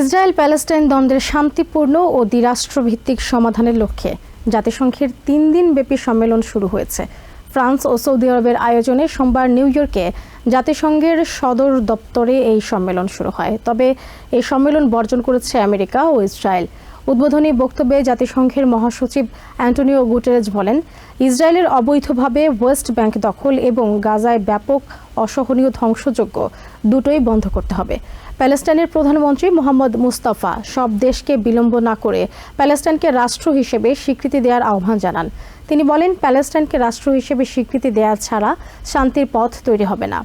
Israel Palestine দ্বন্দ্বের শান্তিপূর্ণ ও দ্বিরাষ্ট্রভিত্তিক সমাধানের লক্ষ্যে জাতিসংঘের তিন দিন ব্যাপী সম্মেলন শুরু হয়েছে। ফ্রান্স ও সৌদি আরবের আয়োজনে সোমবার নিউ ইয়র্কে জাতিসংঘের সদর দপ্তরে এই সম্মেলন শুরু হয়। তবে এই সম্মেলন বর্জন করেছে আমেরিকা ও ইসরায়েল। উদ্বোধনী বক্তব্যে জাতিসংঘের মহাসচিব অ্যান্টনিও গুটেরেজ বলেন, ইসরায়েলের অবৈধভাবে ওয়েস্ট ব্যাংক দখল এবং গাজায় ব্যাপক অসহনীয় ধ্বংসযোগ্য দুটোই বন্ধ করতে হবে। প্যালেস্টাইনের প্রধানমন্ত্রী মোহাম্মদ মুস্তাফা সব দেশকে বিলম্ব না করে প্যালেস্টাইনকে রাষ্ট্র হিসেবে স্বীকৃতি দেওয়ার আহ্বান জানান। তিনি বলেন, প্যালেস্টাইনকে রাষ্ট্র হিসেবে স্বীকৃতি দেওয়া ছাড়া শান্তির পথ তৈরি হবে না।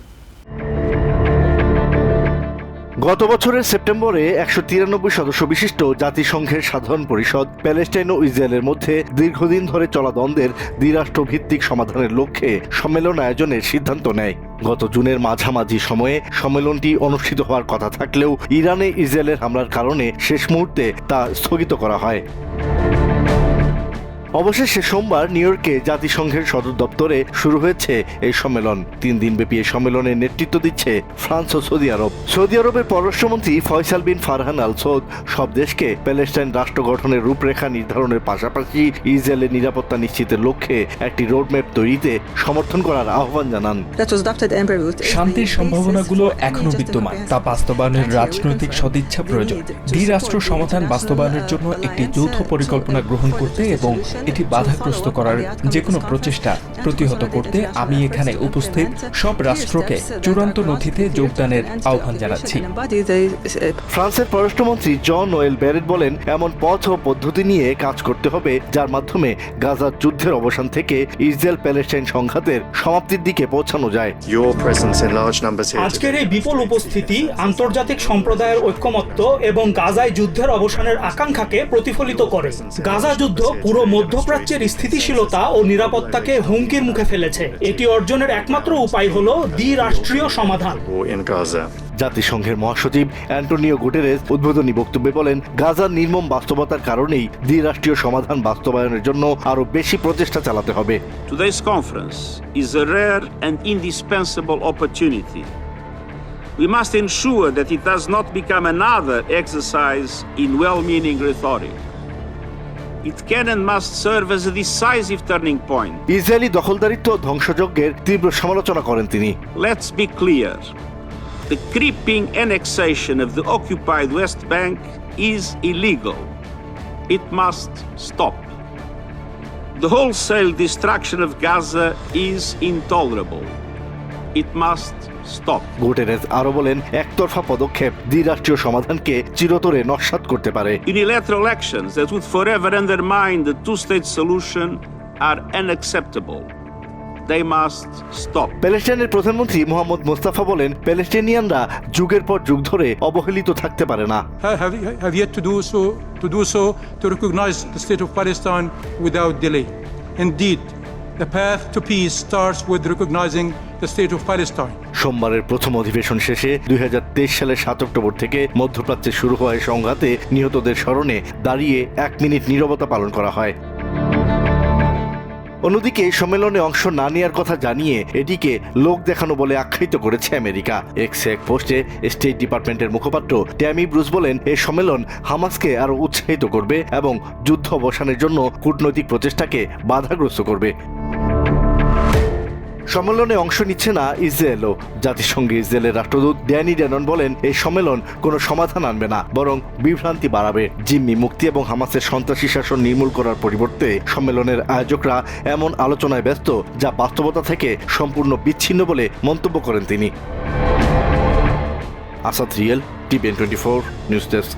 গত বছরের সেপ্টেম্বরে একশো তিরানব্বই সদস্য বিশিষ্ট জাতিসংঘের সাধারণ পরিষদ প্যালেস্টাইন ও ইসরায়েলের মধ্যে দীর্ঘদিন ধরে চলা দ্বন্দ্বের দ্বিরাষ্ট্র ভিত্তিক সমাধানের লক্ষ্যে সম্মেলন আয়োজনের সিদ্ধান্ত নেয়। গত জুনের মাঝামাঝি সময়ে সম্মেলনটি অনুষ্ঠিত হওয়ার কথা থাকলেও ইরানে ইসরায়েলের হামলার কারণে শেষ মুহূর্তে তা স্থগিত করা হয়। অবশেষে সোমবার নিউ ইয়র্কে জাতিসংঘের সদর দপ্তরে শুরু হয়েছে এই সম্মেলন। তিন দিনব্যাপী এই সম্মেলনের নেতৃত্ব দিচ্ছে ফ্রান্স ও সৌদি আরব। সৌদি আরবের পররাষ্ট্রমন্ত্রী ফয়সাল বিন ফারহান আল সৌদ সব দেশকে প্যালেস্টাইন রাষ্ট্র গঠনের রূপরেখা নির্ধারণের পাশাপাশি ইসরায়েলের নিরাপত্তা নিশ্চিতের লক্ষ্যে একটি রোডম্যাপ তৈরিতে সমর্থন করার আহ্বান জানান. শান্তির সম্ভাবনাগুলো এখনও বিদ্যমান তা বাস্তবায়নের রাজনৈতিক সদিচ্ছা প্রয়োজন। দ্বিরাষ্ট্র সমাধান বাস্তবায়নের জন্য একটি যৌথ পরিকল্পনা গ্রহণ করতে এবং এটি বাধাগ্রস্ত করার যে কোনো প্রচেষ্টা প্রতিহত করতে আমি এখানে উপস্থিত সব রাষ্ট্রকে চূড়ান্ত নথিতে যোগদানের আহ্বান জানাচ্ছি। ফ্রান্সের পররাষ্ট্রমন্ত্রী জন ওয়েল ব্যারেট বলেন এমন পথ ও পদ্ধতি নিয়ে কাজ করতে হবে যার মাধ্যমে গাজার যুদ্ধের অবসান থেকে ইসরায়েল প্যালেস্টাইন সংঘাতের সমাপ্তির দিকে পৌঁছানো যায়। আজকের এই বিপুল উপস্থিতি আন্তর্জাতিক সম্প্রদায়ের ঐক্যমত্য এবং গাজায় যুদ্ধের অবসানের আকাঙ্ক্ষাকে প্রতিফলিত করে। গাজা যুদ্ধ পুরো মধ্যপ্রাচ্যের স্থিতিশীলতা ও নিরাপত্তাকে হুমকির মুখে ফেলেছে এটি অর্জনের একমাত্র উপায় হল দ্বিরাষ্ট্রীয় সমাধান. জাতিসংঘের মহাসচিব অ্যান্টোনিও গুটেরেস উদ্বোধনী বক্তব্যে বলেন গাজার নির্মম বাস্তবতার কারণেই দ্বিরাষ্ট্রীয় সমাধান বাস্তবায়নের জন্য আরও বেশি প্রচেষ্টা চালাতে হবে Today's conference is a rare and indispensable opportunity. We must ensure that it does not become another exercise in well meaning rhetoric. It can and must serve as a decisive turning point. Israeli দখলদারিত্ব ও ধ্বংসযজ্ঞের তীব্র সমালোচনা করেন তিনি Let's be clear the creeping annexation of the occupied West Bank is illegal. It must stop. The wholesale destruction of Gaza is intolerable. It must stop Guterres আরও বলেন একতরফা পদক্ষেপ দ্বিরাষ্ট্রীয় সমাধানকে চিরতরে নস্যাৎ করতে পারে। Unilateral actions that would mind two state solution are unacceptable they must stop প্যালেস্টাইনের প্রধানমন্ত্রী মোহাম্মদ মোস্তাফা বলেন প্যালেস্টাইনিয়ানরা যুগের পর যুগ ধরে অবহেলিত থাকতে পারে না। Have yet to do to do so to state of Palestine without delay the path to peace starts with recognizing the state of Palestine. সোমবারের প্রথম অধিবেশন শেষে দুই হাজার তেইশ সালের সাত অক্টোবর থেকে মধ্যপ্রাচ্যে শুরু হওয়া সংঘাতে নিহতদের স্মরণে দাঁড়িয়ে এক মিনিট নীরবতা পালন করা হয়। অন্যদিকে এই সম্মেলনে অংশ না নেওয়ার কথা জানিয়ে এটিকে লোক দেখানো বলে আখ্যায়িত করেছে আমেরিকা। এক্স এক পোস্টে স্টেট ডিপার্টমেন্টের মুখপাত্র ট্যামি ব্রুস বলেন এই সম্মেলন হামাসকে আরও উৎসাহিত করবে এবং যুদ্ধ অবসানের জন্য কূটনৈতিক প্রচেষ্টাকে বাধাগ্রস্ত করবে। সম্মেলনে অংশ নিচ্ছে না ইসরায়েলও জাতিসংঘে ইসরায়েলের রাষ্ট্রদূত ড্যানি ড্যানন বলেন, এই সম্মেলন কোনো সমাধান আনবে না, বরং বিভ্রান্তি বাড়াবে। জিম্মি মুক্তি এবং হামাসের সন্ত্রাসী শাসন নির্মূল করার পরিবর্তে সম্মেলনের আয়োজকরা এমন আলোচনায় ব্যস্ত, যা বাস্তবতা থেকে সম্পূর্ণ বিচ্ছিন্ন বলে মন্তব্য করেন তিনি। Asad real, TVN twenty four, news desk.